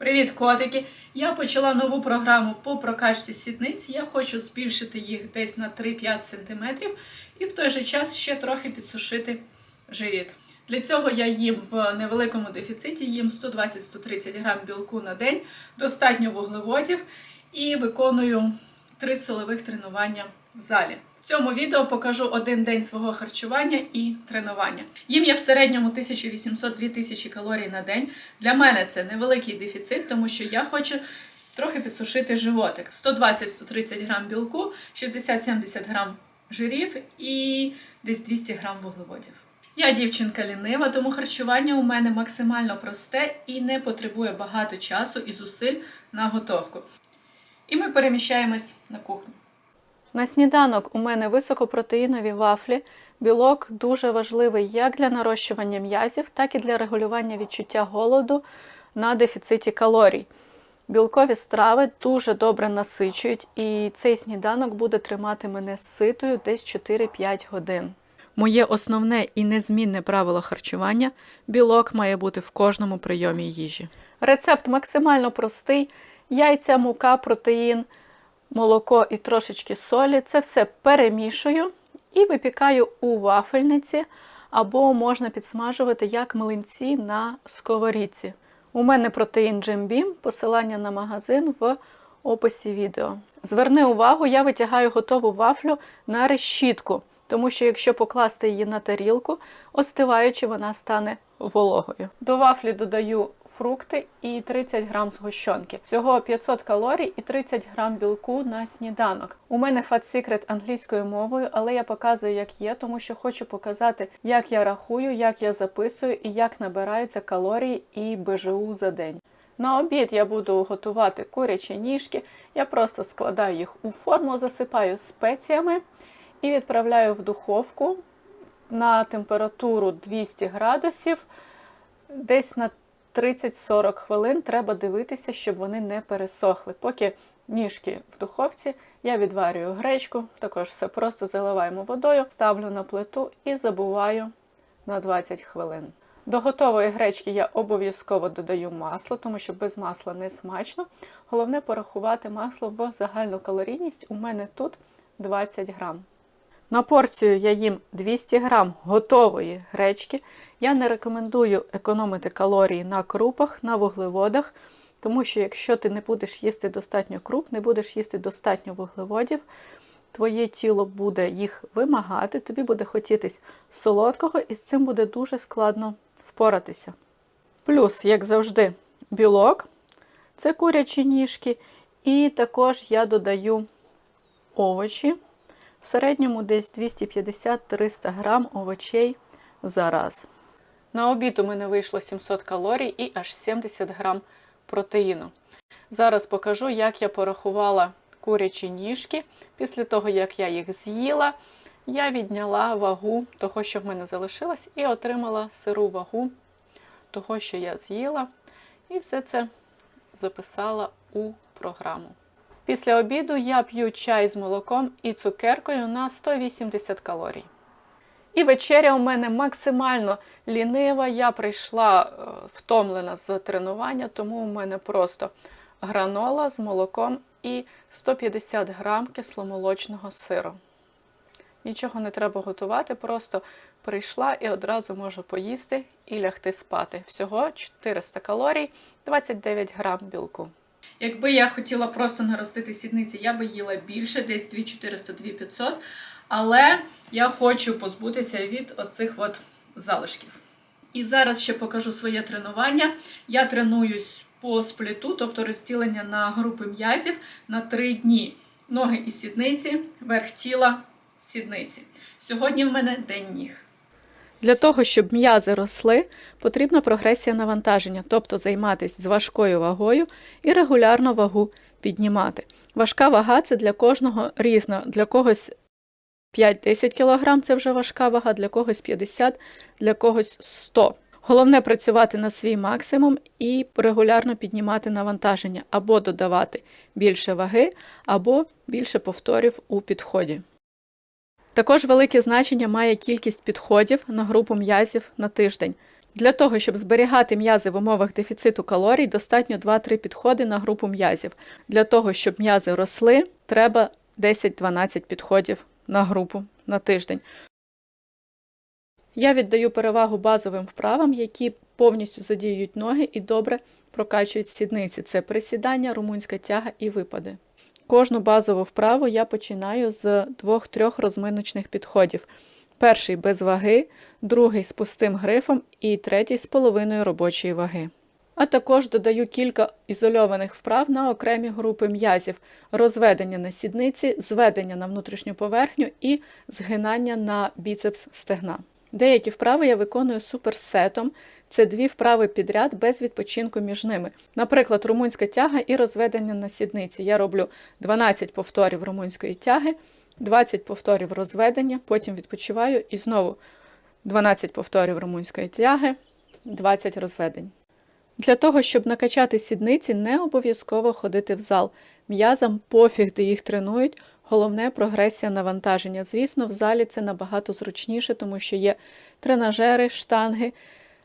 Привіт, котики! Я почала нову програму по прокачці сідниць. Я хочу збільшити їх десь на 3-5 см і в той же час ще трохи підсушити живіт. Для цього я їм в невеликому дефіциті, їм 120-130 грам білку на день, достатньо вуглеводів і виконую три силових тренування в залі. В цьому відео покажу один день свого харчування і тренування. Їм я в середньому 1800-2000 калорій на день. Для мене це невеликий дефіцит, тому що я хочу трохи підсушити животик. 120-130 грам білку, 60-70 грам жирів і десь 200 грам вуглеводів. Я дівчинка лінива, тому харчування у мене максимально просте і не потребує багато часу і зусиль на готовку. І ми переміщаємось на кухню. На сніданок у мене високопротеїнові вафлі. Білок дуже важливий як для нарощування м'язів, так і для регулювання відчуття голоду на дефіциті калорій. Білкові страви дуже добре насичують, і цей сніданок буде тримати мене ситою десь 4-5 годин. Моє основне і незмінне правило харчування білок має бути в кожному прийомі їжі. Рецепт максимально простий: яйця, мука, протеїн, молоко і трошечки солі. Це все перемішую і випікаю у вафельниці, або можна підсмажувати як млинці на сковорідці. У мене протеїн Beam, посилання на магазин в описі відео. Зверни увагу, я витягаю готову вафлю на решітку, тому що якщо покласти її на тарілку, остиваючи, вона стане вологою. До вафлі додаю фрукти і 30 грам згущенки. Всього 500 калорій і 30 грам білку на сніданок. У мене Fat Secret англійською мовою, але я показую, як є, тому що хочу показати, як я рахую, як я записую і як набираються калорії і БЖУ за день. На обід я буду готувати курячі ніжки. Я просто складаю їх у форму, засипаю спеціями і відправляю в духовку на температуру 200 градусів. Десь на 30-40 хвилин треба дивитися, щоб вони не пересохли. Поки ніжки в духовці, я відварюю гречку, також все просто заливаємо водою, ставлю на плиту і забуваю на 20 хвилин. До готової гречки я обов'язково додаю масло, тому що без масла не смачно. Головне порахувати масло в загальну калорійність. У мене тут 20 грам. На порцію я їм 200 грам готової гречки. Я не рекомендую економити калорії на крупах, на вуглеводах, тому що якщо ти не будеш їсти достатньо круп, не будеш їсти достатньо вуглеводів, твоє тіло буде їх вимагати, тобі буде хотітись солодкого, і з цим буде дуже складно впоратися. Плюс, як завжди, білок це курячі ніжки, і також я додаю овочі. В середньому десь 250-300 грам овочей за раз. На обід у мене вийшло 700 калорій і аж 70 грам протеїну. Зараз покажу, як я порахувала курячі ніжки. Після того, як я їх з'їла, я відняла вагу того, що в мене залишилось, і отримала сиру вагу того, що я з'їла. І все це записала у програму. Після обіду я п'ю чай з молоком і цукеркою на 180 калорій. І вечеря у мене максимально лінива. Я прийшла е, втомлена з тренування, тому у мене просто гранола з молоком і 150 грам кисломолочного сиру. Нічого не треба готувати, просто прийшла і одразу можу поїсти і лягти спати. Всього 400 калорій, 29 грам білку. Якби я хотіла просто наростити сідниці, я би їла більше, десь 2400-2500. Але я хочу позбутися від оцих от залишків. І зараз ще покажу своє тренування. Я тренуюсь по спліту, тобто розділення на групи м'язів на 3 дні. Ноги і сідниці, верх тіла, сідниці. Сьогодні в мене день ніг. Для того, щоб м'язи росли, потрібна прогресія навантаження, тобто займатися з важкою вагою і регулярно вагу піднімати. Важка вага це для кожного різна. Для когось 5-10 кг це вже важка вага, для когось 50, для когось 100. Головне працювати на свій максимум і регулярно піднімати навантаження, або додавати більше ваги, або більше повторів у підході. Також велике значення має кількість підходів на групу м'язів на тиждень. Для того, щоб зберігати м'язи в умовах дефіциту калорій, достатньо 2-3 підходи на групу м'язів. Для того, щоб м'язи росли, треба 10-12 підходів на групу на тиждень. Я віддаю перевагу базовим вправам, які повністю задіюють ноги і добре прокачують сідниці. Це присідання, румунська тяга і випади. Кожну базову вправу я починаю з двох-трьох розминочних підходів. Перший без ваги, другий з пустим грифом і третій з половиною робочої ваги. А також додаю кілька ізольованих вправ на окремі групи м'язів: розведення на сідниці, зведення на внутрішню поверхню і згинання на біцепс стегна. Деякі вправи я виконую суперсетом. Це дві вправи підряд без відпочинку між ними. Наприклад, румунська тяга і розведення на сідниці. Я роблю 12 повторів румунської тяги, 20 повторів розведення, потім відпочиваю і знову 12 повторів румунської тяги, 20 розведень. Для того, щоб накачати сідниці, не обов'язково ходити в зал. М'язам пофіг, де їх тренують. Головне прогресія навантаження. Звісно, в залі це набагато зручніше, тому що є тренажери, штанги,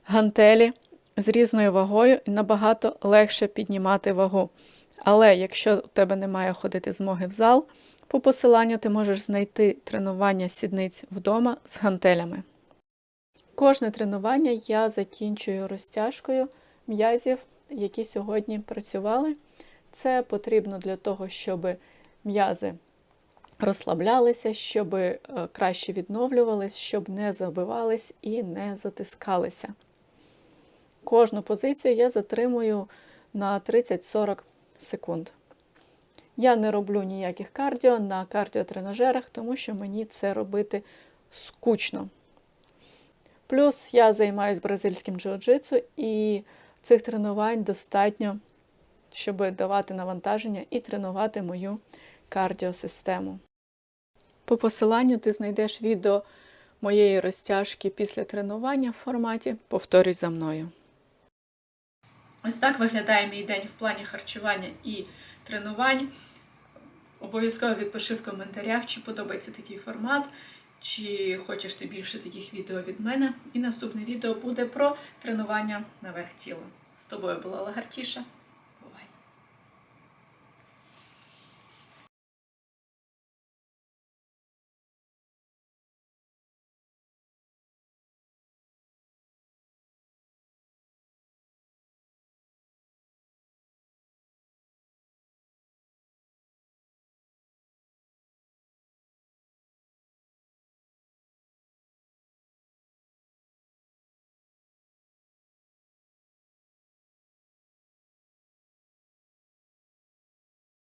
гантелі з різною вагою і набагато легше піднімати вагу. Але якщо у тебе немає ходити змоги в зал, по посиланню ти можеш знайти тренування сідниць вдома з гантелями. Кожне тренування я закінчую розтяжкою м'язів, які сьогодні працювали. Це потрібно для того, щоб м'язи розслаблялися, щоб е, краще відновлювались, щоб не забивались і не затискалися. Кожну позицію я затримую на 30-40 секунд. Я не роблю ніяких кардіо на кардіотренажерах, тому що мені це робити скучно. Плюс я займаюся бразильським джиу-джитсу, і цих тренувань достатньо, щоб давати навантаження і тренувати мою кардіосистему. По посиланню ти знайдеш відео моєї розтяжки після тренування в форматі Повторюй за мною. Ось так виглядає мій день в плані харчування і тренувань. Обов'язково відпиши в коментарях, чи подобається такий формат, чи хочеш ти більше таких відео від мене. І наступне відео буде про тренування наверх тіла. З тобою була Лагартіша.